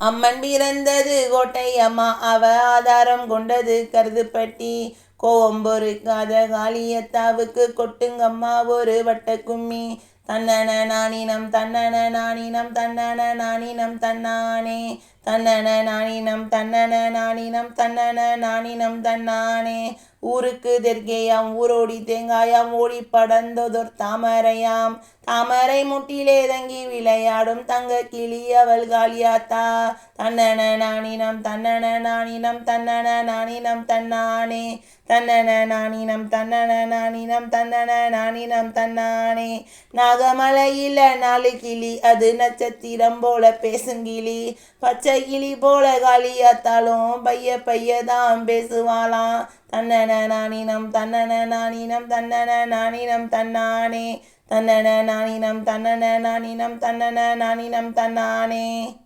அம்மன் பிறந்தது கோட்டை அம்மா அவ ஆதாரம் கொண்டது கருதுப்பட்டி. கோவம்பொருக்காத காளியத்தாவுக்கு கொட்டுங்கம்மா. ஒரு வட்ட கும்மி. தன்னன நானினம் தன்னன நானினம் தன்னன நானினம் தன்னானே. தன்னன நானினம் தன்னன நானினம் தன்னன நானினம் தன்னானே. ஊருக்கு தெற்கேயாம் ஊரோடி தேங்காயாம் ஓடி படந்ததொர் தாமரையாம். தாமரை முட்டிலே தங்கி விளையாடும் தங்க கிளி அவள் காளியாத்தா தன்னன நானினம் தன்னன நானினம் தன்னன நானினம் தன்னானே. தன்னன நானினம் தன்னன நானினம் தன்னன நானினம் தன்னானே. நாகமலையில நாலு கிளி அது நட்சத்திரம் போல பேசுங்கிளி. பச்சை கிளி போல காளியாத்தாலும் பைய பையதான் பேசுவாளாம். தன்னன நானினம் தன்னன நானினம் தன்னன நானினம் தன்னானே. தன்னன நானினம் தன்னன நானினம் தன்னன நானினம் தன்னானே.